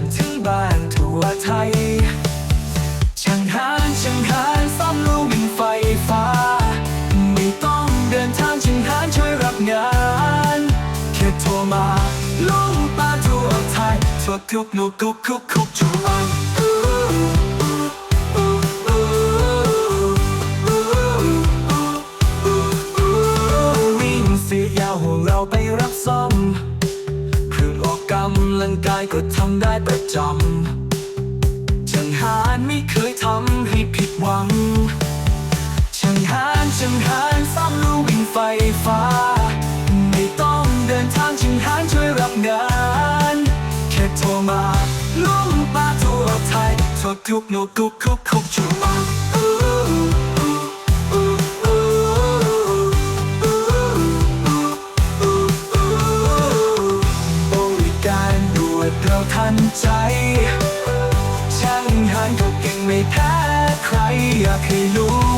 านถึงบ้านทั่วไทยช่างหานช่างหานซ่อมลูกบินไฟฟ้า ไม่ต้องเดินทางช่างหานช่วยรับงานแค่โทรมาลูกป้าทั่วไทยทั่วทุกนูกุกทุกคุกทุกวันวิ่งสียาวหัวเราไปรับซ่อมำลังกายก็ทำได้ประจำช่างหารไม่เคยทำให้ผิดหวังช่างหารช่างหานสรซ้ำลู่วิ่งไฟฟ้า ไม่ต้องเดินทางช่างหารช่วยรับงาน แค่โทรมาลุ่มปาทั่วไทยทุกทุกโนกุกคุกคุกจูมา เราทันใจ ช่างหานก็เก่งไม่แพ้ใครอยากให้รู้